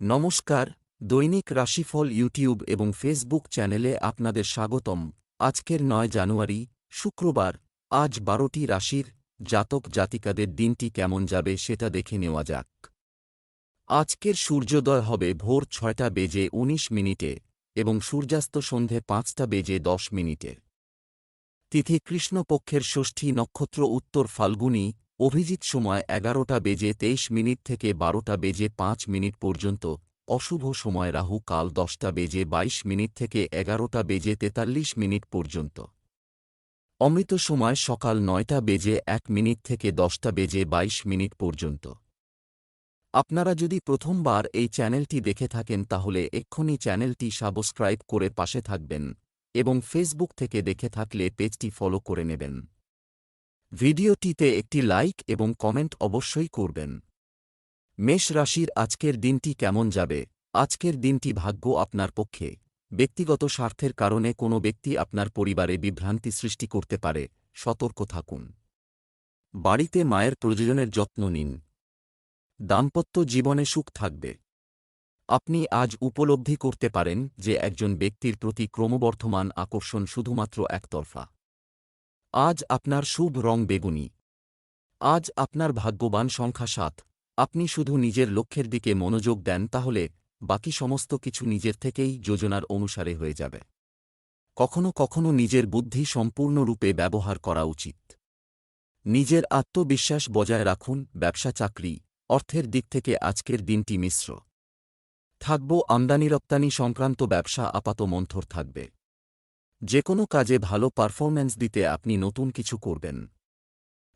নমস্কার, দৈনিক রাশিফল ইউটিউব এবং ফেসবুক চ্যানেলে আপনাদের স্বাগতম। আজকের নয় জানুয়ারি, শুক্রবার, আজ বারোটি রাশির জাতক জাতিকাদের দিনটি কেমন যাবে সেটা দেখে নেওয়া যাক। আজকের সূর্যোদয় হবে ভোর ছয়টা বেজে ১৯ মিনিটে এবং সূর্যাস্ত সন্ধে পাঁচটা বেজে দশ মিনিটে। তিথি কৃষ্ণপক্ষের ষষ্ঠী নক্ষত্র উত্তর ফাল্গুনী অভিজিৎ সময় এগারোটা বেজে তেইশ মিনিট থেকে বারোটা বেজে পাঁচ মিনিট পর্যন্ত, অশুভ সময় রাহু কাল দশটা বেজে বাইশ মিনিট থেকে এগারোটা বেজে তেতাল্লিশ মিনিট পর্যন্ত। অমৃত সময় সকাল নয়টা বেজে এক মিনিট থেকে দশটা বেজে বাইশ মিনিট পর্যন্ত। আপনারা যদি প্রথমবার এই চ্যানেলটি দেখে থাকেন তাহলে এক্ষুনি চ্যানেলটি সাবস্ক্রাইব করে পাশে থাকবেন এবং ফেসবুক থেকে দেখে থাকলে পেজটি ফলো করে নেবেন। ভিডিওটিতে একটি লাইক এবং কমেন্ট অবশ্যই করবেন। মেষ রাশির আজকের দিনটি কেমন যাবে? আজকের দিনটি ভাগ্য আপনার পক্ষে। ব্যক্তিগত স্বার্থের কারণে কোনো ব্যক্তি আপনার পরিবারে বিভ্রান্তি সৃষ্টি করতে পারে। সতর্ক থাকুন। বাড়িতে মায়ের প্রয়োজনের যত্ন নিন। দাম্পত্য জীবনে সুখ থাকবে। আপনি আজ উপলব্ধি করতে পারেন যে একজন ব্যক্তির প্রতি ক্রমবর্ধমান আকর্ষণ শুধুমাত্র একতরফা। আজ আপনার শুভ রং বেগুনি। আজ আপনার ভাগ্যবান সংখ্যা সাত। আপনি শুধু নিজের লক্ষ্যের দিকে মনোযোগ দেন, তাহলে বাকি সমস্ত কিছু নিজের থেকেই যোজনার অনুসারে হয়ে যাবে। কখনো কখনো নিজের বুদ্ধি সম্পূর্ণরূপে ব্যবহার করা উচিত। নিজের আত্মবিশ্বাস বজায় রাখুন, ব্যবসা চাকরি, অর্থের দিক থেকে আজকের দিনটি মিশ্র। থাকব আমদানি রপ্তানি সংক্রান্ত ব্যবসা আপাত মন্থর থাকবে। যে কোনো কাজে ভালো পারফরম্যান্স দিতে আপনি নতুন কিছু করবেন।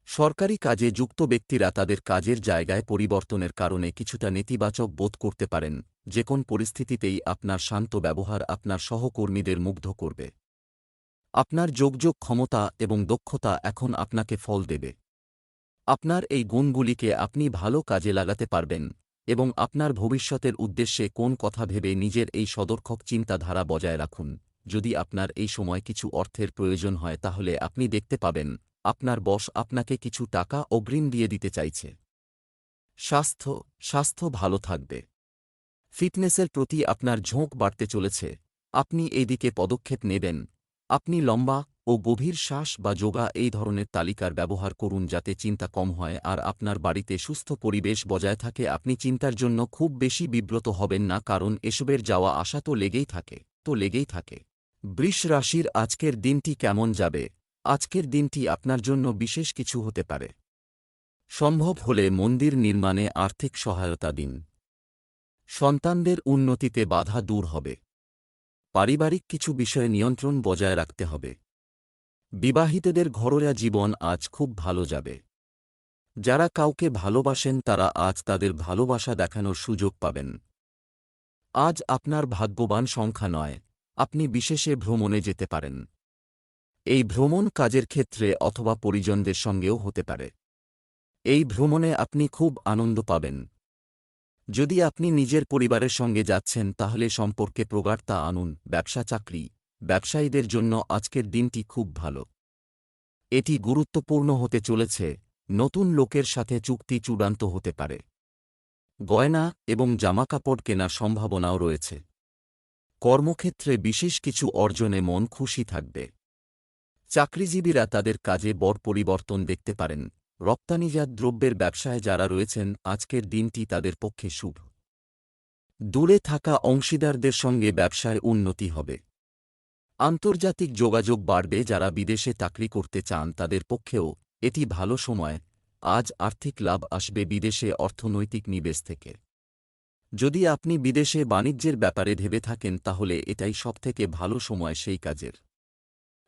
সরকারি কাজে যুক্ত ব্যক্তিরা তাদের কাজের জায়গায় পরিবর্তনের কারণে কিছুটা নেতিবাচক বোধ করতে পারেন যে কোন পরিস্থিতিতেই আপনার শান্ত ব্যবহার আপনার সহকর্মীদের মুগ্ধ করবে। আপনার যোগযোগ ক্ষমতা এবং দক্ষতা এখন আপনাকে ফল দেবে। আপনার এই গুণগুলিকে আপনি ভালো কাজে লাগাতে পারবেন এবং আপনার ভবিষ্যতের উদ্দেশ্যে কোন কথা ভেবে নিজের এই সদর্থক চিন্তাধারা বজায় রাখুন। যদি আপনার এই সময় কিছু অর্থের প্রয়োজন হয় তাহলে আপনি দেখতে পাবেন, আপনার বস আপনাকে কিছু টাকা অগ্রিম দিয়ে দিতে চাইছে। স্বাস্থ্য স্বাস্থ্য ভালো থাকবে। ফিটনেসের প্রতি আপনার ঝোঁক বাড়তে চলেছে। আপনি এই দিকে পদক্ষেপ নেবেন। আপনি লম্বা ও গভীর শ্বাস বা যোগা এই ধরনের তালিকার ব্যবহার করুন যাতে চিন্তা কম হয় আর আপনার বাড়িতে সুস্থ পরিবেশ বজায় থাকে। আপনি চিন্তার জন্য খুব বেশি বিব্রত হবেন না কারণ এসবের যাওয়া আসা তো লেগেই থাকে, তো লেগেই থাকে। বৃষ রাশির আজকের দিনটি কেমন যাবে? আজকের দিনটি আপনার জন্য বিশেষ কিছু হতে পারে। সম্ভব হলে মন্দির নির্মাণে আর্থিক সহায়তা দিন। সন্তানদের উন্নতিতে বাধা দূর হবে। পারিবারিক কিছু বিষয়ে নিয়ন্ত্রণ বজায় রাখতে হবে। বিবাহিতদের ঘরোয়া জীবন আজ খুব ভালো যাবে। যারা কাউকে ভালোবাসেন তারা আজ তাদের ভালোবাসা দেখানোর সুযোগ পাবেন। আজ আপনার ভাগ্যবান সংখ্যা নয়। আপনি বিশেষে ভ্রমণে যেতে পারেন। এই ভ্রমণ কাজের ক্ষেত্রে অথবা পরিজনদের সঙ্গেও হতে পারে। এই ভ্রমণে আপনি খুব আনন্দ পাবেন। যদি আপনি নিজের পরিবারের সঙ্গে যাচ্ছেন, তাহলে সম্পর্কে প্রগাঢ়তা আনুন, ব্যবসা চাকরি, ব্যবসায়ীদের জন্য আজকের দিনটি খুব ভালো। এটি গুরুত্বপূর্ণ হতে চলেছে, নতুন লোকের সাথে চুক্তি চূড়ান্ত হতে পারে। গয়না এবং জামাকাপড় কেনার সম্ভাবনাও রয়েছে। কর্মক্ষেত্রে বিশেষ কিছু অর্জনে মন খুশি থাকবে। চাকরিজীবীরা তাদের কাজে বড় পরিবর্তন দেখতে পারেন। রপ্তানিজাত দ্রব্যের ব্যবসায় যারা রয়েছেন, আজকের দিনটি তাদের পক্ষে শুভ। দূরে থাকা অংশীদারদের সঙ্গে ব্যবসায় উন্নতি হবে। আন্তর্জাতিক যোগাযোগ বাড়বে, যারা বিদেশে চাকরি করতে চান তাদের পক্ষেও এটি ভালো সময়। আজ আর্থিক লাভ আসবে বিদেশে অর্থনৈতিক নিবেশ থেকে। যদি আপনি বিদেশে বাণিজ্যের ব্যাপারে ভেবে থাকেন, তাহলে এটাই সবথেকে ভালো সময় সেই কাজের।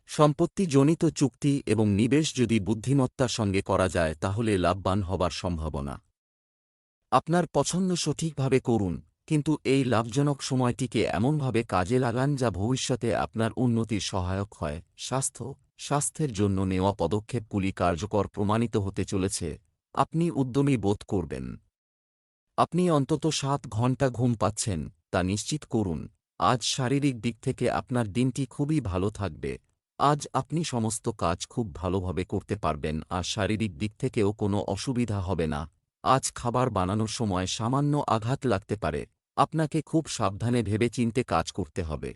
সম্পত্তিজনিত চুক্তি এবং নিবেশ যদি বুদ্ধিমত্তার সঙ্গে করা যায়, তাহলে লাভবান হবার সম্ভাবনা। আপনার পছন্দ সঠিকভাবে করুন, কিন্তু এই লাভজনক সময়টিকে এমনভাবে কাজে লাগান যা ভবিষ্যতে আপনার উন্নতির সহায়ক হয়। স্বাস্থ্য, স্বাস্থ্যের জন্য নেওয়া পদক্ষেপগুলি কার্যকর প্রমাণিত হতে চলেছে। আপনি উদ্যমী বোধ করবেন। আপনি অন্তত সাত ঘণ্টা ঘুম পাচ্ছেন, তা নিশ্চিত করুন। আজ শারীরিক দিক থেকে আপনার দিনটি খুবই ভালো থাকবে। আজ আপনি সমস্ত কাজ খুব ভালোভাবে করতে পারবেন, আর শারীরিক দিক থেকেও কোনো অসুবিধা হবে না। আজ খাবার বানানোর সময় সামান্য আঘাত লাগতে পারে। আপনাকে খুব সাবধানে ভেবেচিন্তে কাজ করতে হবে।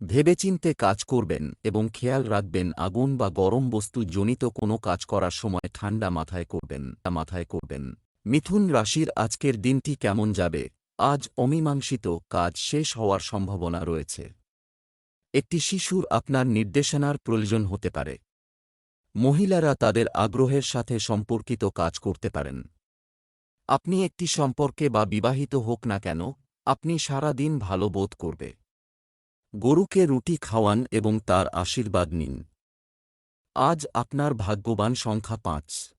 ভেবেচিন্তে কাজ করবেন এবং খেয়াল রাখবেন, আগুন বা গরম বস্তু জনিত কোনো কাজ করার সময় ঠান্ডা মাথায় করবেন মাথায় করবেন। মিথুন রাশির আজকের দিনটি কেমন যাবে? আজ অমীমাংসিত কাজ শেষ হওয়ার সম্ভাবনা রয়েছে। একটি শিশুর আপনার নির্দেশনার প্রয়োজন হতে পারে। মহিলারা তাদের আগ্রহের সাথে সম্পর্কিত কাজ করতে পারেন। আপনি একটি সম্পর্কে বা বিবাহিত হোক না কেন, আপনি সারা দিন ভালো বোধ করবে। গরুকে রুটি খাওয়ান এবং তার আশীর্বাদ নিন। আজ আপনার ভাগ্যবান সংখ্যা পাঁচ।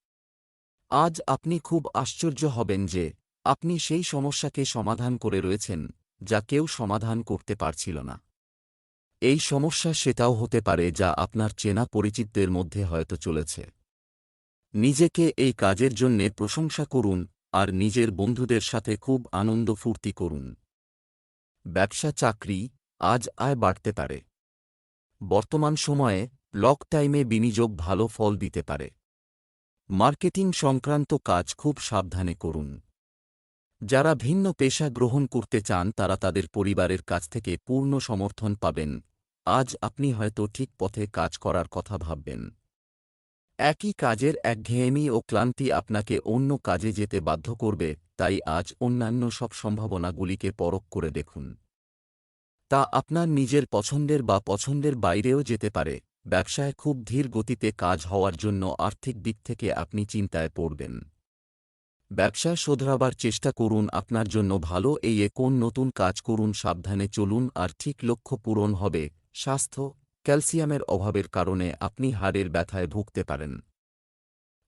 আজ আপনি খুব আশ্চর্য হবেন যে আপনি সেই সমস্যাকে সমাধান করে রয়েছেন, যা কেউ সমাধান করতে পারছিল না। এই সমস্যা সেটাও হতে পারে যা আপনার চেনা পরিচিতদের মধ্যে হয়তো চলেছে। নিজেকে এই কাজের জন্যে প্রশংসা করুন আর নিজের বন্ধুদের সাথে খুব আনন্দ ফুর্তি করুন। ব্যবসা চাকরি আজ আয় বাড়তে পারে। বর্তমান সময়ে লক টাইমে বিনিয়োগ ভালো ফল দিতে পারে। মার্কেটিং সংক্রান্ত কাজ খুব সাবধানে করুন। যারা ভিন্ন পেশা গ্রহণ করতে চান, তারা তাদের পরিবারের কাছ থেকে পূর্ণ সমর্থন পাবেন। আজ আপনি হয়তো ঠিক পথে কাজ করার কথা ভাববেন। একই কাজের একঘেয়েমি ও ক্লান্তি আপনাকে অন্য কাজে যেতে বাধ্য করবে, তাই আজ অন্যান্য সব সম্ভাবনাগুলিকে পরখ করে দেখুন। তা আপনার নিজের পছন্দের বা পছন্দের বাইরেও যেতে পারে। ব্যবসায় খুব ধীর গতিতে কাজ হওয়ার জন্য আর্থিক দিক থেকে আপনি চিন্তায় পড়বেন। ব্যবসা শোধরাবার চেষ্টা করুন, আপনার জন্য ভালো। এই কোন নতুন কাজ করুন, সাবধানে চলুন। আর ঠিক লক্ষ্য পূরণ হবে, স্বাস্থ্য ক্যালসিয়ামের অভাবের কারণে আপনি হাড়ের ব্যথায় ভুগতে পারেন।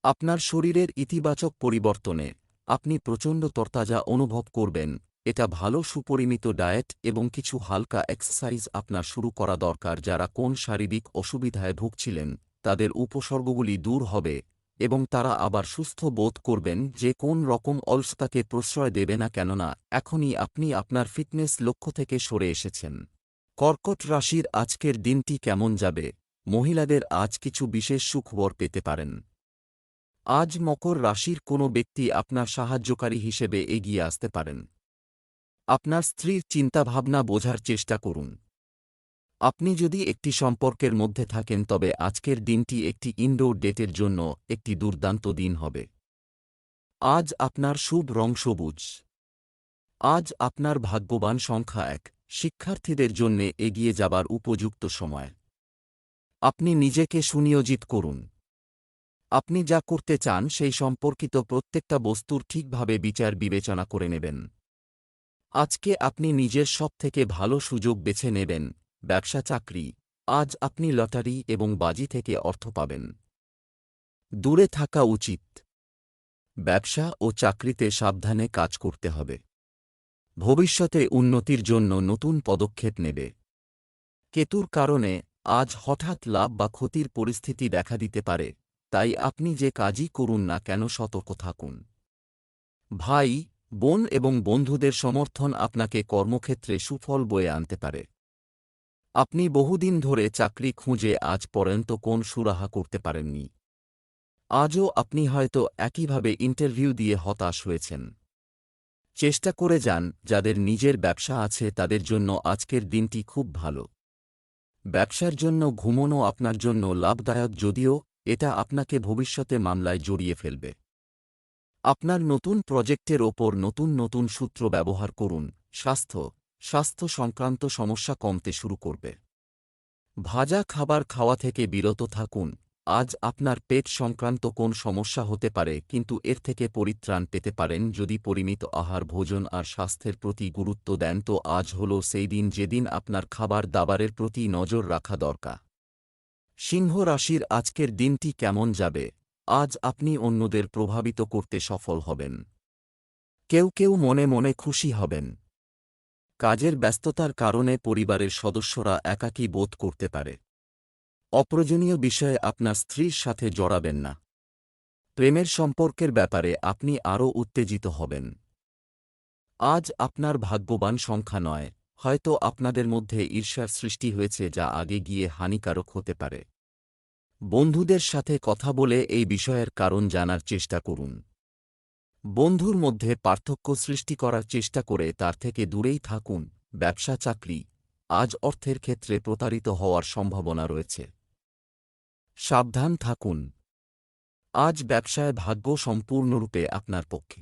আপনার শরীরের ইতিবাচক পরিবর্তনে আপনি প্রচণ্ড তরতাজা অনুভব করবেন। এটা ভালো সুপরিমিত ডায়েট এবং কিছু হালকা এক্সারসাইজ আপনার শুরু করা দরকার যারা কোন শারীরিক অসুবিধায় ভুগছিলেন, তাদের উপসর্গগুলি দূর হবে এবং তারা আবার সুস্থ বোধ করবেন যে কোন রকম অলসতাকে প্রশ্রয় দেবে না কেননা এখনই আপনি আপনার ফিটনেস লক্ষ্য থেকে সরে এসেছেন। কর্কট রাশির আজকের দিনটি কেমন যাবে? মহিলাদের আজ কিছু বিশেষ সুখবর পেতে পারেন। আজ মকর রাশির কোনো ব্যক্তি আপনার সাহায্যকারী হিসেবে এগিয়ে আসতে পারেন। আপনার স্ত্রীর চিন্তাভাবনা বোঝার চেষ্টা করুন। আপনি যদি একটি সম্পর্কের মধ্যে থাকেন, তবে আজকের দিনটি একটি ইনডোর ডেটের জন্য একটি দুর্দান্ত দিন হবে। আজ আপনার শুভ রং সবুজ। আজ আপনার ভাগ্যবান সংখ্যা এক। শিক্ষার্থীদের জন্য এগিয়ে যাবার উপযুক্ত সময়। আপনি নিজেকে সুনিয়োজিত করুন। আপনি যা করতে চান, সেই সম্পর্কিত প্রত্যেকটা বস্তুর ঠিকভাবে বিচার বিবেচনা করে নেবেন। আজকে আপনি নিজের সবথেকে ভালো সুযোগ বেছে নেবেন, ব্যবসা চাকরি। আজ আপনি লটারি এবং বাজি থেকে অর্থ পাবেন। দূরে থাকা উচিত। ব্যবসা ও চাকরিতে সাবধানে কাজ করতে হবে। ভবিষ্যতে উন্নতির জন্য নতুন পদক্ষেপ নেবে। কেতুর কারণে আজ হঠাৎ লাভ বা ক্ষতির পরিস্থিতি দেখা দিতে পারে, তাই আপনি যে কাজই করুন না কেন সতর্ক থাকুন। ভাই বোন এবং বন্ধুদের সমর্থন আপনাকে কর্মক্ষেত্রে সুফল বয়ে আনতে পারে। আপনি বহুদিন ধরে চাকরি খুঁজে আজ পর্যন্ত কোন সুরাহা করতে পারেননি। আজও আপনি হয়তো একইভাবে ইন্টারভিউ দিয়ে হতাশ হয়েছেন। চেষ্টা করে যান, যাদের নিজের ব্যবসা আছে তাদের জন্য আজকের দিনটি খুব ভালো। ব্যবসার জন্য ঘুমনো আপনার জন্য লাভদায়ক যদিও এটা আপনাকে ভবিষ্যতে মামলায় জড়িয়ে ফেলবে। আপনার নতুন প্রজেক্টের ওপর নতুন নতুন সূত্র ব্যবহার করুন। স্বাস্থ্য স্বাস্থ্য সংক্রান্ত সমস্যা কমতে শুরু করবে। ভাজা খাবার খাওয়া থেকে বিরত থাকুন। আজ আপনার পেট সংক্রান্ত কোন সমস্যা হতে পারে, কিন্তু এর থেকে পরিত্রাণ পেতে পারেন যদি পরিমিত আহার, ভোজন আর স্বাস্থ্যের প্রতি গুরুত্ব দেন, তো আজ হল সেই দিন যেদিন আপনার খাবার দাবারের প্রতি নজর রাখা দরকার। সিংহ রাশির আজকের দিনটি কেমন যাবে? আজ আপনি অন্যদের প্রভাবিত করতে সফল হবেন। কেউ কেউ মনে মনে খুশি হবেন। কাজের ব্যস্ততার কারণে পরিবারের সদস্যরা একাকী বোধ করতে পারে। অপ্রয়োজনীয় বিষয়ে আপনার স্ত্রীর সাথে জড়াবেন না। প্রেমের সম্পর্কের ব্যাপারে আপনি আরও উত্তেজিত হবেন। আজ আপনার ভাগ্যবান সংখ্যা নয়, হয়তো আপনাদের মধ্যে ঈর্ষার সৃষ্টি হয়েছে যা আগে গিয়ে হানিকারক হতে পারে। বন্ধুদের সাথে কথা বলে এই বিষয়ের কারণ জানার চেষ্টা করুন। বন্ধুর মধ্যে পার্থক্য সৃষ্টি করার চেষ্টা করে তার থেকে দূরেই থাকুন, ব্যবসা, চাকরি, আজ অর্থের ক্ষেত্রে প্রতারিত হওয়ার সম্ভাবনা রয়েছে। সাবধান থাকুন। আজ ব্যবসায় ভাগ্য সম্পূর্ণরূপে আপনার পক্ষে।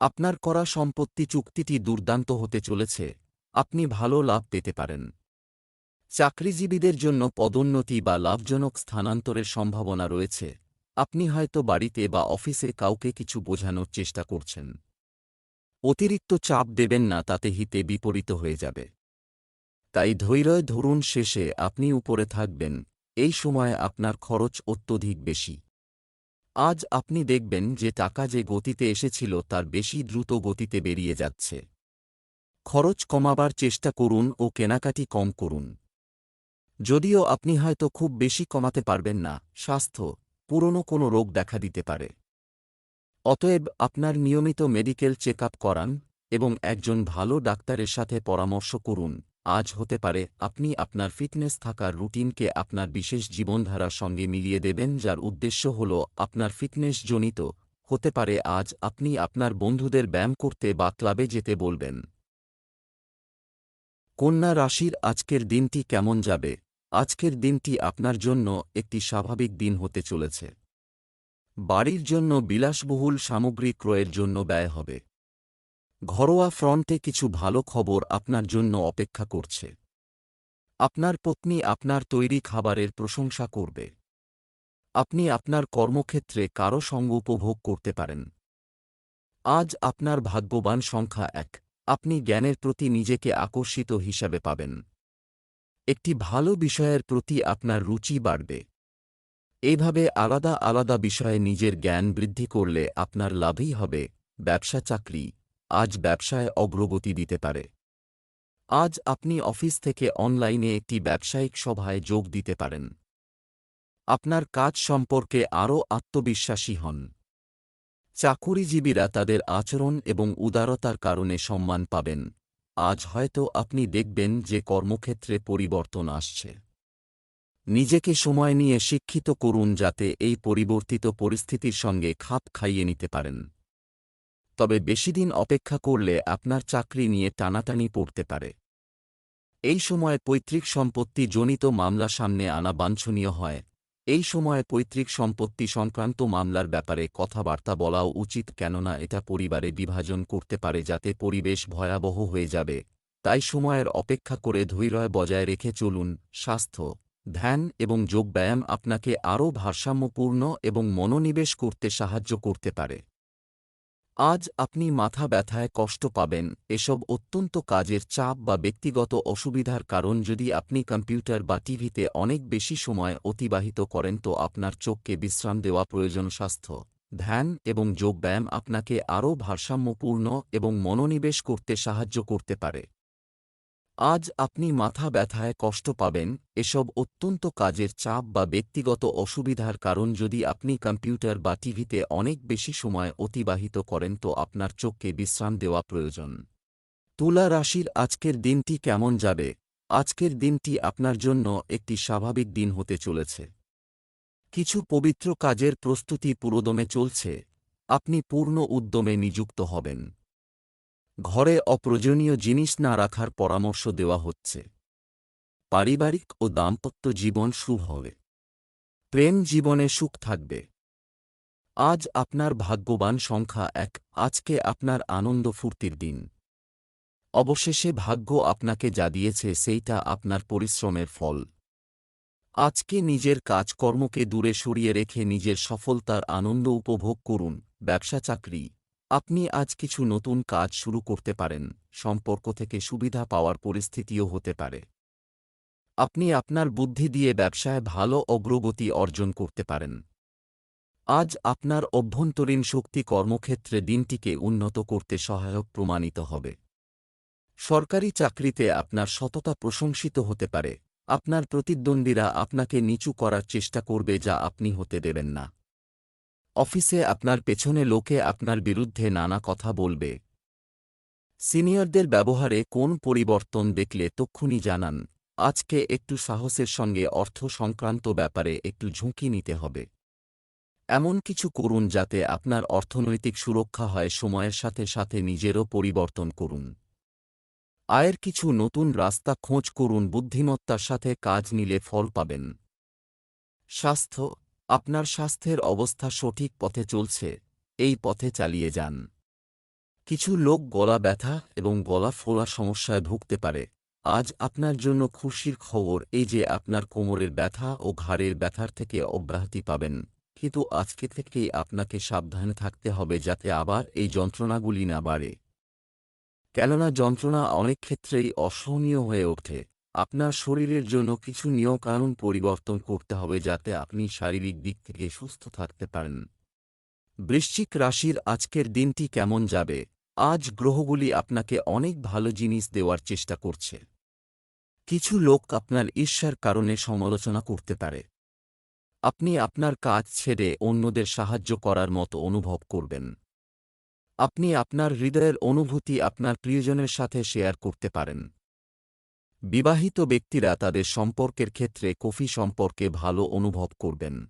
আপনার করা সম্পত্তি চুক্তিটি দুর্দান্ত হতে চলেছে, আপনি ভালো লাভ পেতে পারেন। চাকরিজীবীদের জন্য পদোন্নতি বা লাভজনক স্থানান্তরের সম্ভাবনা রয়েছে। আপনি হয়তো বাড়িতে বা অফিসে কাউকে কিছু বোঝানোর চেষ্টা করছেন। অতিরিক্ত চাপ দেবেন না, তাতে হিতে বিপরীত হয়ে যাবে। তাই ধৈর্য ধরুন শেষে, আপনি উপরে থাকবেন। এই সময়ে আপনার খরচ অত্যধিক বেশি। আজ আপনি দেখবেন যে টাকা যে গতিতে এসেছিল, তার বেশি দ্রুত গতিতে বেরিয়ে যাচ্ছে। খরচ কমাবার চেষ্টা করুন ও কেনাকাটি কম করুন। যদিও আপনি হয়তো খুব বেশি কমাতে পারবেন না, স্বাস্থ্য, পুরনো কোনো রোগ দেখা দিতে পারে। অতএব আপনার নিয়মিত মেডিকেল চেক করান এবং একজন ভালো ডাক্তারের সাথে পরামর্শ করুন। আজ হতে পারে আপনি আপনার ফিটনেস থাকার রুটিনকে আপনার বিশেষ জীবনধারার সঙ্গে মিলিয়ে দেবেন, যার উদ্দেশ্য হল আপনার ফিটনেস জনিত। হতে পারে আজ আপনি আপনার বন্ধুদের ব্যায়াম করতে বা ক্লাবে যেতে বলবেন। কন্যা রাশির আজকের দিনটি কেমন যাবে? আজকের দিনটি আপনার জন্য একটি স্বাভাবিক দিন হতে চলেছে। বাড়ির জন্য বিলাসবহুল সামগ্রী ক্রয়ের জন্য ব্যয় হবে। ঘরোয়া ফ্রন্টে কিছু ভালো খবর আপনার জন্য অপেক্ষা করছে। আপনার পত্নী আপনার তৈরি খাবারের প্রশংসা করবে। আপনি আপনার কর্মক্ষেত্রে কারও সঙ্গ উপভোগ করতে পারেন। আজ আপনার ভাগ্যবান সংখ্যা এক। আপনি জ্ঞানের প্রতি নিজেকে আকর্ষিত হিসাবে পাবেন। একটি ভালো বিষয়ের প্রতি আপনার রুচি বাড়বে। এভাবে আলাদা আলাদা বিষয়ে নিজের জ্ঞান বৃদ্ধি করলে আপনার লাভই হবে, ব্যবসা চাকরি, আজ ব্যবসায় অগ্রগতি দিতে পারে। আজ আপনি অফিস থেকে অনলাইনে একটি ব্যবসায়িক সভায় যোগ দিতে পারেন। আপনার কাজ সম্পর্কে আরও আত্মবিশ্বাসী হন। চাকুরিজীবীরা তাদের আচরণ এবং উদারতার কারণে সম্মান পাবেন। আজ হয়তো আপনি দেখবেন যে কর্মক্ষেত্রে পরিবর্তন আসছে। নিজেকে সময় নিয়ে শিক্ষিত করুন যাতে এই পরিবর্তিত পরিস্থিতির সঙ্গে খাপ খাইয়ে নিতে পারেন। তবে বেশিদিন অপেক্ষা করলে আপনার চাকরি নিয়ে টানাটানি পড়তে পারে। এই সময় পৈতৃক সম্পত্তি জনিত মামলা সামনে আনা বাঞ্ছনীয় হয়। এই সময়ে পৈতৃক সম্পত্তি সংক্রান্ত মামলার ব্যাপারে কথাবার্তা বলাও উচিত কেননা এটা পরিবারে বিভাজন করতে পারে যাতে পরিবেশ ভয়াবহ হয়ে যাবে। তাই সময়ের অপেক্ষা করে ধৈর্য বজায় রেখে চলুন, স্বাস্থ্য, ধ্যান এবং যোগব্যায়াম আপনাকে আরও ভারসাম্যপূর্ণ এবং মনোনিবেশ করতে সাহায্য করতে পারে। আজ আপনি মাথা ব্যথায় কষ্ট পাবেন। এসব অত্যন্ত কাজের চাপ বা ব্যক্তিগত অসুবিধার কারণ যদি আপনি কম্পিউটার বা টিভিতে অনেক বেশি সময় অতিবাহিত করেন তো আপনার চোখকে বিশ্রাম দেওয়া প্রয়োজন স্বাস্থ্য। ধ্যান এবং যোগব্যায়াম আপনাকে আরও ভারসাম্যপূর্ণ এবং মনোনিবেশ করতে সাহায্য করতে পারে। আজ আপনি মাথা ব্যথায় কষ্ট পাবেন, এসব অত্যন্ত কাজের চাপ বা ব্যক্তিগত অসুবিধার কারণ যদি আপনি কম্পিউটার বা টিভিতে অনেক বেশি সময় অতিবাহিত করেন তো আপনার চোখকে বিশ্রাম দেওয়া প্রয়োজন। তুলা রাশির আজকের দিনটি কেমন যাবে? আজকের দিনটি আপনার জন্য একটি স্বাভাবিক দিন হতে চলেছে। কিছু পবিত্র কাজের প্রস্তুতি পুরোদমে চলছে। আপনি পূর্ণ উদ্যমে নিযুক্ত হবেন। ঘরে অপ্রয়োজনীয় জিনিস না রাখার পরামর্শ দেওয়া হচ্ছে। পারিবারিক ও দাম্পত্য জীবন শুভ হবে। প্রেম জীবনে সুখ থাকবে। আজ আপনার ভাগ্যবান সংখ্যা এক, আজকে আপনার আনন্দ ফুর্তির দিন। অবশেষে ভাগ্য আপনাকে যা দিয়েছে সেইটা আপনার পরিশ্রমের ফল। আজকে নিজের কাজকর্মকে দূরে সরিয়ে রেখে নিজের সফলতার আনন্দ উপভোগ করুন ব্যবসা চাকরি আপনি আজ কিছু নতুন কাজ শুরু করতে পারেন, সম্পর্ক থেকে সুবিধা পাওয়ার পরিস্থিতিও হতে পারে। আপনি আপনার বুদ্ধি দিয়ে ব্যবসায় ভালো অগ্রগতি অর্জন করতে পারেন। আজ আপনার অভ্যন্তরীণ শক্তি কর্মক্ষেত্রে দিনটিকে উন্নত করতে সহায়ক প্রমাণিত হবে। সরকারি চাকরিতে আপনার সততা প্রশংসিত হতে পারে। আপনার প্রতিদ্বন্দ্বীরা আপনাকে নিচু করার চেষ্টা করবে যা আপনি হতে দেবেন না। অফিসে আপনার পেছনে লোকে আপনার বিরুদ্ধে নানা কথা বলবে। সিনিয়রদের ব্যবহারে কোন পরিবর্তন দেখলে তক্ষুনি জানান, আজকে একটু সাহসের সঙ্গে অর্থ সংক্রান্ত ব্যাপারে একটু ঝুঁকি নিতে হবে। এমন কিছু করুন যাতে আপনার অর্থনৈতিক সুরক্ষা হয় সময়ের সাথে সাথে নিজেরও পরিবর্তন করুন। আয়ের কিছু নতুন রাস্তা খোঁজ করুন, বুদ্ধিমত্তার সাথে কাজ নিলে ফল পাবেন। স্বাস্থ্য আপনার স্বাস্থ্যের অবস্থা সঠিক পথে চলছে, এই পথে চালিয়ে যান। কিছু লোক গলা ব্যথা এবং গলা ফোলা সমস্যায় ভুগতে পারে। আজ আপনার জন্য খুশির খবর এই যে আপনার কোমরের ব্যথা ও ঘাড়ের ব্যথার থেকে অব্যাহতি পাবেন। কিন্তু আজকে থেকেই আপনাকে সাবধানে থাকতে হবে যাতে আবার এই যন্ত্রণাগুলি না বাড়ে। কেননা যন্ত্রণা অনেক ক্ষেত্রেই অসহনীয় হয়ে ওঠে। আপনার শরীরের জন্য কিছু নিয়মকানুন পরিবর্তন করতে হবে যাতে আপনি শারীরিক দিক থেকে সুস্থ থাকতে পারেন। বৃশ্চিক রাশির আজকের দিনটি কেমন যাবে? আজ গ্রহগুলি আপনাকে অনেক ভালো জিনিস দেওয়ার চেষ্টা করছে। কিছু লোক আপনার ঈর্ষার কারণে সমালোচনা করতে পারে। আপনি আপনার কাজ ছেড়ে অন্যদের সাহায্য করার মতো অনুভব করবেন। আপনি আপনার হৃদয়ের অনুভূতি আপনার প্রিয়জনের সাথে শেয়ার করতে পারেন। বিবাহিত ব্যক্তিরা তাদের সম্পর্কের ক্ষেত্রে কফি সম্পর্কে ভালো অনুভব করবেন।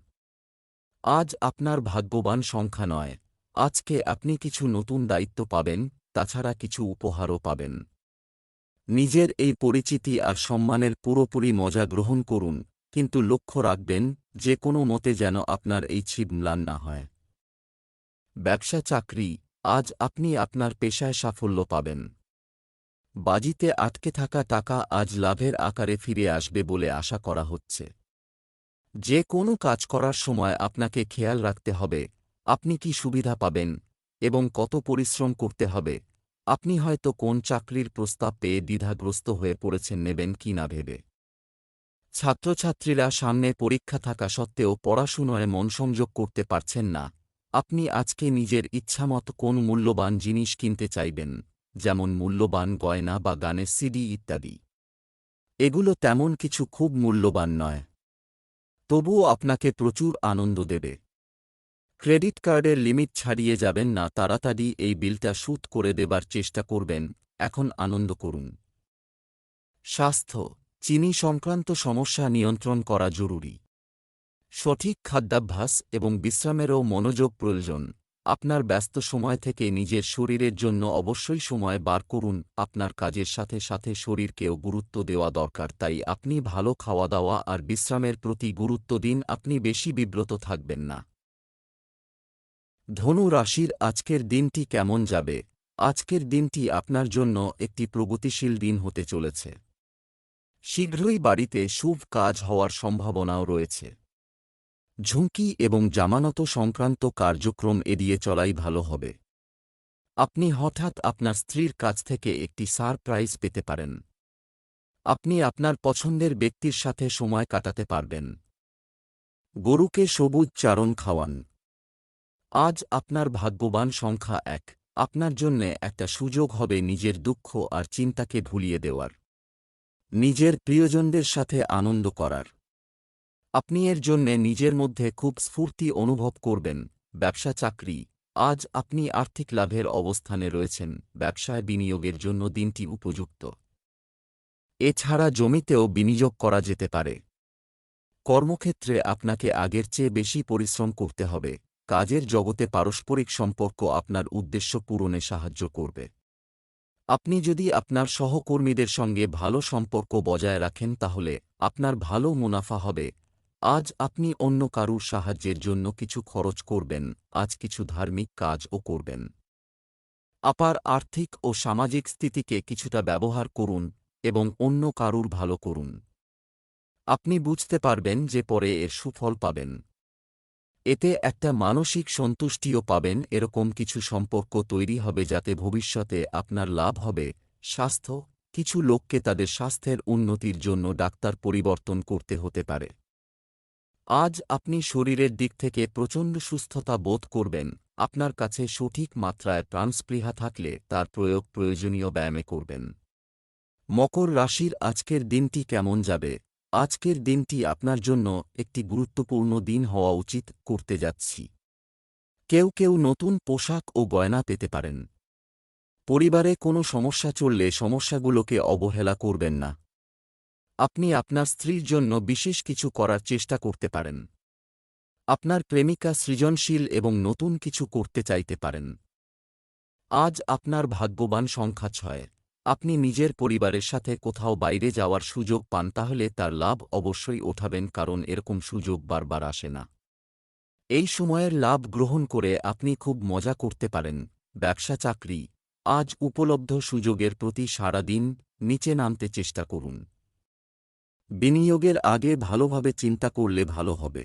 আজ আপনার ভাগ্যবান সংখ্যা নয়। আজকে আপনি কিছু নতুন দায়িত্ব পাবেন, তাছাড়া কিছু উপহারও পাবেন। নিজের এই পরিচিতি আর সম্মানের পুরোপুরি মজা গ্রহণ করুন, কিন্তু লক্ষ্য রাখবেন, যে কোনো মতে যেন আপনার এই ছিপ ম্লান না হয়। ব্যবসা চাকরি, আজ আপনি আপনার পেশায় সাফল্য পাবেন। বাজিতে আটকে থাকা টাকা আজ লাভের আকারে ফিরে আসবে বলে আশা করা হচ্ছে। যে কোনো কাজ করার সময় আপনাকে খেয়াল রাখতে হবে, আপনি কি সুবিধা পাবেন এবং কত পরিশ্রম করতে হবে। আপনি হয়তো কোন চাকরির প্রস্তাব পেয়ে দ্বিধাগ্রস্ত হয়ে পড়েছেন নেবেন কি না ভেবে। ছাত্রছাত্রীরা সামনে পরীক্ষা থাকা সত্ত্বেও পড়াশুনোয় মন সংযোগ করতে পারছেন না। আপনি আজকে নিজের ইচ্ছামত কোন মূল্যবান জিনিস কিনতে চাইবেন। যেমন মূল্যবান গয়না বা গানের সিডি ইত্যাদি। এগুলো তেমন কিছু খুব মূল্যবান নয়। তবুও আপনাকে প্রচুর আনন্দ দেবে। ক্রেডিট কার্ডের লিমিট ছাড়িয়ে যাবেন না, তাড়াতাড়ি এই বিলটা সুদ করে দেবার চেষ্টা করবেন, এখন আনন্দ করুন। স্বাস্থ্য, চিনি সংক্রান্ত সমস্যা নিয়ন্ত্রণ করা জরুরি। সঠিক খাদ্যাভ্যাস এবং বিশ্রামেরও মনোযোগ প্রয়োজন। আপনার ব্যস্ত সময় থেকে নিজের শরীরের জন্য অবশ্যই সময় বার করুন। আপনার কাজের সাথে সাথে শরীরকেও গুরুত্ব দেওয়া দরকার, তাই আপনি ভালো খাওয়া দাওয়া আর বিশ্রামের প্রতি গুরুত্ব দিন, আপনি বেশি বিব্রত থাকবেন না। ধনু রাশির আজকের দিনটি কেমন যাবে? আজকের দিনটি আপনার জন্য একটি প্রগতিশীল দিন হতে চলেছে। শীঘ্রই বাড়িতে শুভ কাজ হওয়ার সম্ভাবনাও রয়েছে। ঝুঁকি এবং জামানত সংক্রান্ত কার্যক্রম এড়িয়ে চলাই ভালো হবে। আপনি হঠাৎ আপনার স্ত্রীর কাছ থেকে একটি সারপ্রাইজ পেতে পারেন। আপনি আপনার পছন্দের ব্যক্তির সাথে সময় কাটাতে পারবেন। গরুকে সবুজ চারণ খাওয়ান। আজ আপনার ভাগ্যবান সংখ্যা এক। আপনার জন্যে একটা সুযোগ হবে নিজের দুঃখ আর চিন্তাকে ভুলিয়ে দেওয়ার। নিজের প্রিয়জনদের সাথে আনন্দ করার। আপনি এর জন্যে নিজের মধ্যে খুব স্ফূর্তি অনুভব করবেন। ব্যবসা চাকরি। আজ আপনি আর্থিক লাভের অবস্থানে রয়েছেন। ব্যবসায় বিনিয়োগের জন্য দিনটি উপযুক্ত। এছাড়া জমিতেও বিনিয়োগ করা যেতে পারে। কর্মক্ষেত্রে আপনাকে আগের চেয়ে বেশি পরিশ্রম করতে হবে। কাজের জগতে পারস্পরিক সম্পর্ক আপনার উদ্দেশ্য পূরণে সাহায্য করবে। আপনি যদি আপনার সহকর্মীদের সঙ্গে ভালো সম্পর্ক বজায় রাখেন, তাহলে আপনার ভালো মুনাফা হবে। আজ আপনি অন্য কারুর সাহায্যের জন্য কিছু খরচ করবেন, আজ কিছু ধার্মিক কাজও করবেন। আপার আর্থিক ও সামাজিক স্থিতিকে কিছুটা ব্যবহার করুন এবং অন্য কারুর ভালো করুন। আপনি বুঝতে পারবেন যে পরে এর সুফল পাবেন। এতে একটা মানসিক সন্তুষ্টিও পাবেন, এরকম কিছু সম্পর্ক তৈরি হবে যাতে ভবিষ্যতে আপনার লাভ হবে, স্বাস্থ্য, কিছু লোককে তাদের স্বাস্থ্যের উন্নতির জন্য ডাক্তার পরিবর্তন করতে হতে পারে। আজ আপনি শরীরের দিক থেকে প্রচণ্ড সুস্থতা বোধ করবেন। আপনার কাছে সঠিক মাত্রায় প্রাণস্পৃহা থাকলে তার প্রয়োগ প্রয়োজনীয় ব্যায়ামে করবেন। মকর রাশির আজকের দিনটি কেমন যাবে? আজকের দিনটি আপনার জন্য একটি গুরুত্বপূর্ণ দিন হওয়া উচিত করতে যাচ্ছি। কেউ কেউ নতুন পোশাক ও গয়না পেতে পারেন। পরিবারে কোনো সমস্যা চললে সমস্যাগুলোকে অবহেলা করবেন না। আপনি আপনার স্ত্রীর জন্য বিশেষ কিছু করার চেষ্টা করতে পারেন। আপনার প্রেমিকা সৃজনশীল এবং নতুন কিছু করতে চাইতে পারেন। আজ আপনার ভাগ্যবান সংখ্যা ছয়। আপনি নিজের পরিবারের সাথে কোথাও বাইরে যাওয়ার সুযোগ পান তাহলে তার লাভ অবশ্যই ওঠাবেন কারণ এরকম সুযোগ বারবার আসে না। এই সময়ের লাভ গ্রহণ করে আপনি খুব মজা করতে পারেন। ব্যবসা চাকরি। আজ উপলব্ধ সুযোগের প্রতি সারা দিন, নিচে নামতে চেষ্টা করুন। বিনিয়োগের আগে ভালোভাবে চিন্তা করলে ভালো হবে।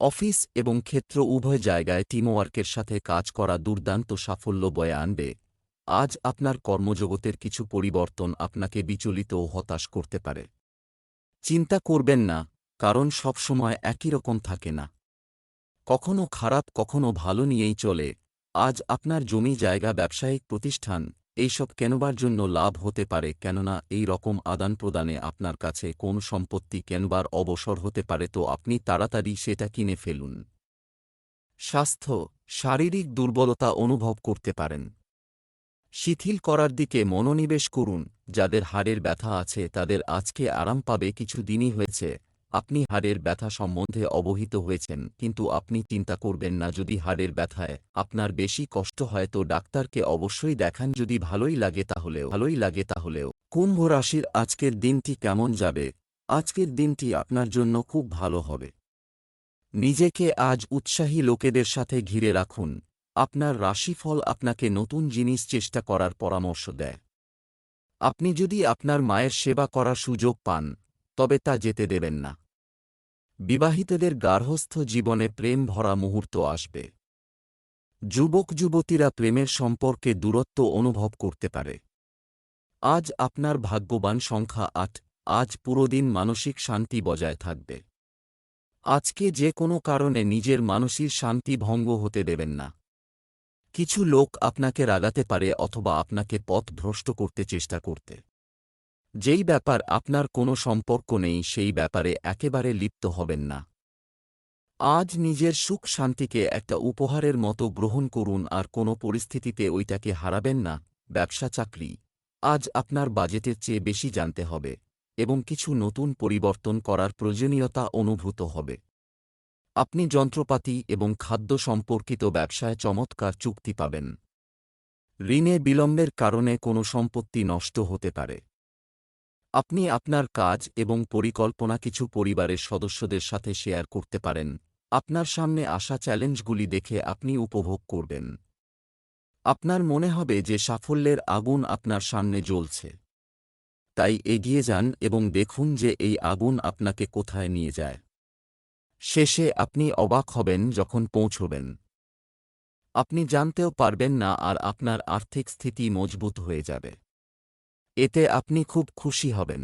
অফিস এবং ক্ষেত্র উভয় জায়গায় টিমওয়ার্কের সাথে কাজ করা দুর্দান্ত সাফল্য বয়ে আনবে। আজ আপনার কর্মজগতের কিছু পরিবর্তন আপনাকে বিচলিত ও হতাশ করতে পারে। চিন্তা করবেন না, কারণ সবসময় একই রকম থাকে না। কখনো খারাপ, কখনো ভালো নিয়েই চলে। আজ আপনার জমি, জায়গা, ব্যবসায়িক প্রতিষ্ঠান এইসব কেনবার জন্য লাভ হতে পারে কেননা এই রকম আদান প্রদানে আপনার কাছে কোন সম্পত্তি কেনবার অবসর হতে পারে তো আপনি তাড়াতাড়ি সেটা কিনে ফেলুন। স্বাস্থ্য, শারীরিক দুর্বলতা অনুভব করতে পারেন। শিথিল করার দিকে মনোনিবেশ করুন, যাদের হাড়ের ব্যথা আছে তাদের আজকে আরাম পাবে, কিছু দিনই হয়েছে। আপনি হাড়ের ব্যথা সম্বন্ধে অবহিত হয়েছেন, কিন্তু আপনি চিন্তা করবেন না যদি হাড়ের ব্যথায় আপনার বেশি কষ্ট হয় তো ডাক্তারকে অবশ্যই দেখান যদি ভালোই লাগে তাহলেও। ভালোই লাগে তাহলেও। কুম্ভ রাশির আজকের দিনটি কেমন যাবে? আজকের দিনটি আপনার জন্য খুব ভালো হবে। নিজেকে আজ উৎসাহী লোকেদের সাথে ঘিরে রাখুন। আপনার রাশিফল আপনাকে নতুন জিনিস চেষ্টা করার পরামর্শ দেয়। আপনি যদি আপনার মায়ের সেবা করার সুযোগ পান তবে তা যেতে দেবেন না। বিবাহিতদের গার্হস্থ জীবনে প্রেম ভরা মুহূর্ত আসবে। যুবক যুবতীরা প্রেমের সম্পর্কে দূরত্ব অনুভব করতে পারে। আজ আপনার ভাগ্যবান সংখ্যা আট, আজ পুরোদিন মানসিক শান্তি বজায় থাকবে। আজকে যে কোনো কারণে নিজের মানসিক শান্তি ভঙ্গ হতে দেবেন না। কিছু লোক আপনাকে রাগাতে পারে অথবা আপনাকে পথ ভ্রষ্ট করতে চেষ্টা করতে। যেই ব্যাপার আপনার কোনো সম্পর্ক নেই, সেই ব্যাপারে একেবারে লিপ্ত হবেন না। আজ নিজের সুখ শান্তিকে একটা উপহারের মতো গ্রহণ করুন আর কোনো পরিস্থিতিতে ওইটাকে হারাবেন না, ব্যবসা চাকরি। আজ আপনার বাজেটের চেয়ে বেশি জানতে হবে এবং কিছু নতুন পরিবর্তন করার প্রয়োজনীয়তা অনুভূত হবে। আপনি যন্ত্রপাতি এবং খাদ্য সম্পর্কিত ব্যবসায় চমৎকার চুক্তি পাবেন। ঋণে বিলম্বের কারণে কোনো সম্পত্তি নষ্ট হতে পারে। আপনি আপনার কাজ এবং পরিকল্পনা কিছু পরিবারের সদস্যদের সাথে শেয়ার করতে পারেন। আপনার সামনে আসা চ্যালেঞ্জগুলি দেখে আপনি উপভোগ করবেন। আপনার মনে হবে যে সাফল্যের আগুন আপনার সামনে জ্বলছে। তাই এগিয়ে যান এবং দেখুন যে এই আগুন আপনাকে কোথায় নিয়ে যায়। শেষে আপনি অবাক হবেন যখন পৌঁছবেন। আপনি জানতেও পারবেন না আর আপনার আর্থিক স্থিতি মজবুত হয়ে যাবে। এতে আপনি খুব খুশি হবেন।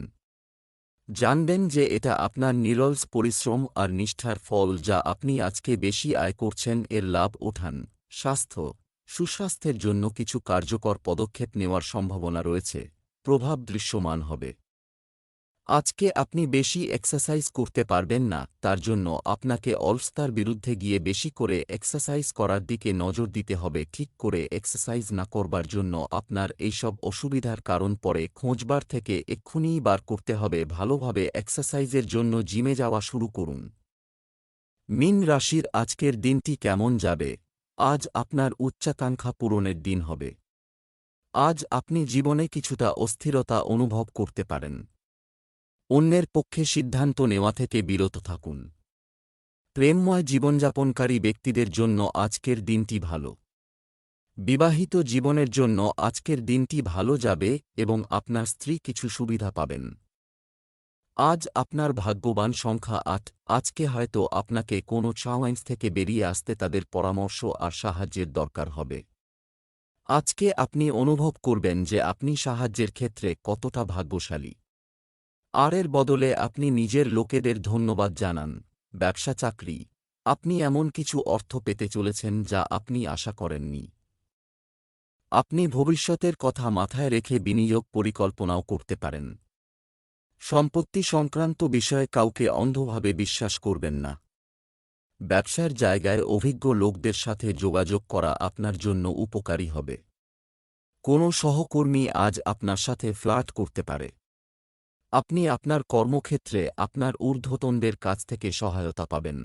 জানবেন যে এটা আপনার নিরলস পরিশ্রম আর নিষ্ঠার ফল যা আপনি আজকে বেশি আয় করছেন এর লাভ ওঠান। স্বাস্থ্য। সুস্বাস্থ্যের জন্য কিছু কার্যকর পদক্ষেপ নেওয়ার সম্ভাবনা রয়েছে। প্রভাব দৃশ্যমান হবে। আজকে আপনি বেশি এক্সারসাইজ করতে পারবেন না, তার জন্য আপনাকে অলস্তার বিরুদ্ধে গিয়ে বেশি করে এক্সারসাইজ করার দিকে নজর দিতে হবে। ঠিক করে এক্সারসাইজ না করবার জন্য আপনার এইসব অসুবিধার কারণ পরে খোঁজবার থেকে এক্ষুনিই বার করতে হবে। ভালোভাবে এক্সারসাইজের জন্য জিমে যাওয়া শুরু করুন। মিন রাশির আজকের দিনটি কেমন যাবে? আজ আপনার উচ্চাকাঙ্ক্ষা পূরণের দিন হবে। আজ আপনি জীবনে কিছুটা অস্থিরতা অনুভব করতে পারেন। অন্যের পক্ষে সিদ্ধান্ত নেওয়া থেকে বিরত থাকুন। প্রেমময় জীবনযাপনকারী ব্যক্তিদের জন্য আজকের দিনটি ভালো। বিবাহিত জীবনের জন্য আজকের দিনটি ভালো যাবে এবং আপনার স্ত্রী কিছু সুবিধা পাবেন। আজ আপনার ভাগ্যবান সংখ্যা আট, আজকে হয়তো আপনাকে কোনো চাওয়াইন্স থেকে বেরিয়ে আসতে তাদের পরামর্শ আর সাহায্যের দরকার হবে। আজকে আপনি অনুভব করবেন যে আপনি সাহায্যের ক্ষেত্রে কতটা ভাগ্যশালী। আর এর বদলে আপনি নিজের লোকেদের ধন্যবাদ জানান। ব্যবসা চাকরি। আপনি এমন কিছু অর্থ পেতে চলেছেন যা আপনি আশা করেননি। আপনি ভবিষ্যতের কথা মাথায় রেখে বিনিয়োগ পরিকল্পনাও করতে পারেন। সম্পত্তি সংক্রান্ত বিষয়ে কাউকে অন্ধভাবে বিশ্বাস করবেন না। ব্যবসার জায়গায় অভিজ্ঞ লোকদের সাথে যোগাযোগ করা আপনার জন্য উপকারী হবে। কোনো সহকর্মী আজ আপনার সাথে ফ্লার্ট করতে পারে। আপনি আপনার কর্মক্ষেত্রে আপনার ঊর্ধ্বতনদের কাছ থেকে সহায়তা পাবেন।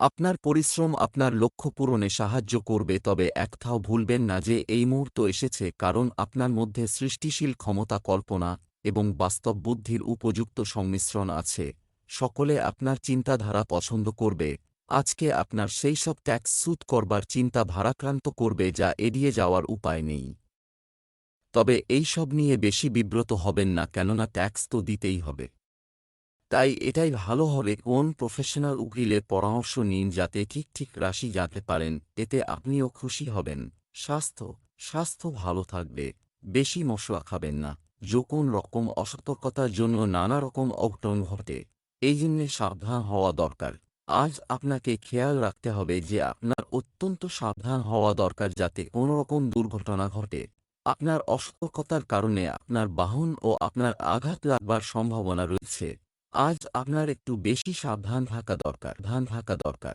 আপনার পরিশ্রম আপনার লক্ষ্য পূরণে সাহায্য করবে, তবে একথাও ভুলবেন না যে এই মুহূর্ত এসেছে কারণ আপনার মধ্যে সৃষ্টিশীল ক্ষমতা কল্পনা এবং বাস্তব বুদ্ধির উপযুক্ত সংমিশ্রণ আছে। সকলে আপনার চিন্তাধারা পছন্দ করবে। আজকে আপনার সেই সব ট্যাক্স সুদ করবার চিন্তা ভারাক্রান্ত করবে যা এড়িয়ে যাওয়ার উপায় নেই। তবে এই সব নিয়ে বেশি বিব্রত হবেন না কেননা ট্যাক্স তো দিতেই হবে। তাই এটাই ভালো হবে কোন প্রফেশনাল উকিলের পরামর্শ নিন যাতে ঠিক ঠিক রাশি জানতে পারেন, এতে আপনিও খুশি হবেন। স্বাস্থ্য স্বাস্থ্য ভালো থাকবে, বেশি মশলা খাবেন না, যে কোন রকম অসতর্কতার জন্য নানা রকম অঘটন ঘটে, এই জন্যে সাবধান হওয়া দরকার। আজ আপনাকে খেয়াল রাখতে হবে যে আপনার অত্যন্ত সাবধান হওয়া দরকার যাতে কোনো রকম দুর্ঘটনা ঘটে। আপনার অসতর্কতার কারণে আপনার বাহন ও আপনার আঘাত লাগবার সম্ভাবনা রয়েছে। আজ আপনার একটু বেশি সাবধান থাকা দরকার ধান থাকা দরকার।